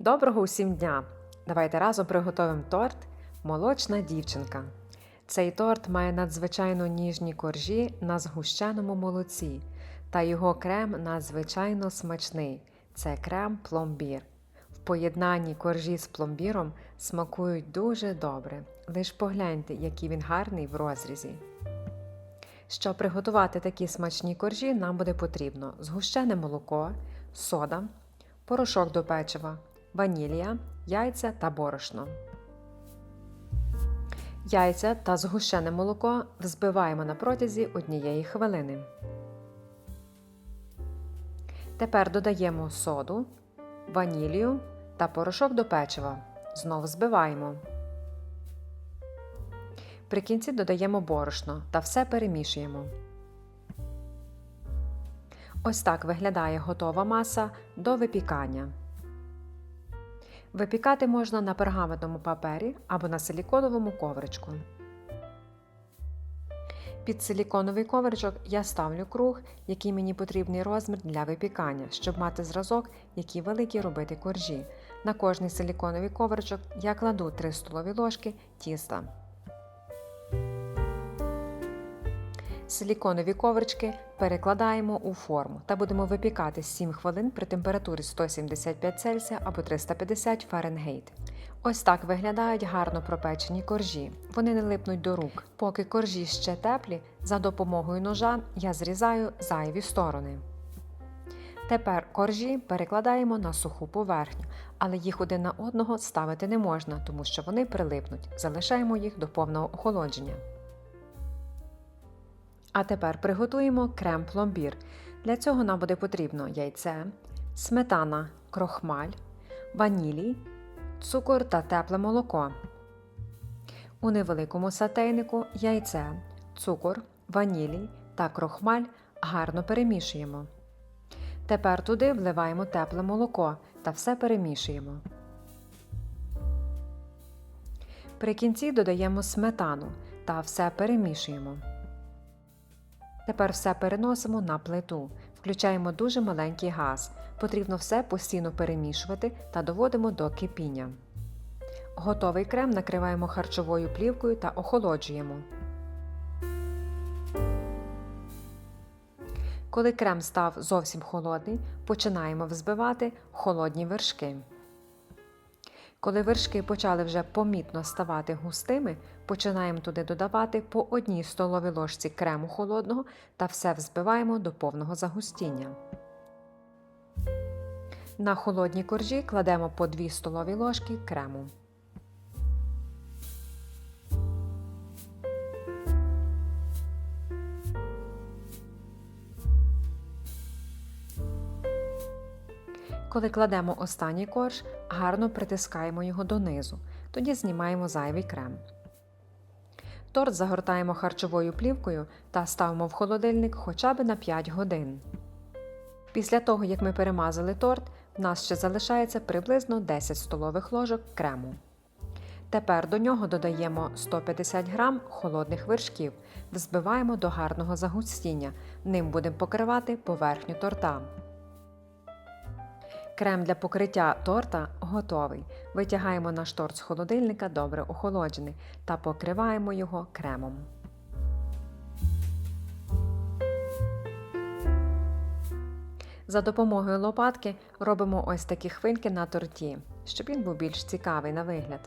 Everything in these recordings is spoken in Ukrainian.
Доброго усім дня! Давайте разом приготуємо торт Молочна дівчинка. Цей торт має надзвичайно ніжні коржі на згущеному молоці, та його крем надзвичайно смачний. Це крем пломбір. В поєднанні коржі з пломбіром смакують дуже добре. Лиш погляньте, який він гарний в розрізі. Щоб приготувати такі смачні коржі, нам буде потрібно згущене молоко, сода, порошок до печива, ванілія, яйця та борошно. Яйця та згущене молоко взбиваємо на протязі однієї хвилини. Тепер додаємо соду, ванілію та порошок до печива. Знову збиваємо. При кінці додаємо борошно та все перемішуємо. Ось так виглядає готова маса до випікання. Випікати можна на пергаментному папері або на силіконовому ковричку. Під силіконовий ковричок я ставлю круг, який мені потрібний розмір для випікання, щоб мати зразок, які великі робити коржі. На кожний силіконовий ковричок я кладу 3 столові ложки тіста. Силіконові коврички перекладаємо у форму та будемо випікати 7 хвилин при температурі 175 Цельсія або 350 Фаренгейт. Ось так виглядають гарно пропечені коржі. Вони не липнуть до рук. Поки коржі ще теплі, за допомогою ножа я зрізаю зайві сторони. Тепер коржі перекладаємо на суху поверхню, але їх один на одного ставити не можна, тому що вони прилипнуть. Залишаємо їх до повного охолодження. А тепер приготуємо крем пломбір. Для цього нам буде потрібно яйце, сметана, крохмаль, ванілій, цукор та тепле молоко. У невеликому сатейнику яйце, цукор, ванілій та крохмаль гарно перемішуємо. Тепер туди вливаємо тепле молоко та все перемішуємо. При кінці додаємо сметану та все перемішуємо. Тепер все переносимо на плиту. Включаємо дуже маленький газ. Потрібно все постійно перемішувати та доводимо до кипіння. Готовий крем накриваємо харчовою плівкою та охолоджуємо. Коли крем став зовсім холодний, починаємо взбивати холодні вершки. Коли вершки почали вже помітно ставати густими, починаємо туди додавати по одній столовій ложці крему холодного та все взбиваємо до повного загустіння. На холодні коржі кладемо по 2 столові ложки крему. Коли кладемо останній корж, гарно притискаємо його донизу, тоді знімаємо зайвий крем. Торт загортаємо харчовою плівкою та ставимо в холодильник хоча б на 5 годин. Після того, як ми перемазали торт, в нас ще залишається приблизно 10 столових ложок крему. Тепер до нього додаємо 150 г холодних вершків, взбиваємо до гарного загустіння. Ним будемо покривати поверхню торта. Крем для покриття торта готовий. Витягаємо наш торт з холодильника, добре охолоджений, та покриваємо його кремом. За допомогою лопатки робимо ось такі хвинки на торті, щоб він був більш цікавий на вигляд.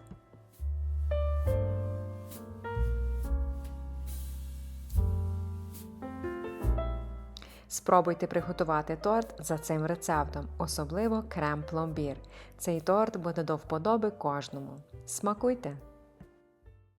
Спробуйте приготувати торт за цим рецептом, особливо крем пломбір. Цей торт буде до вподоби кожному. Смакуйте!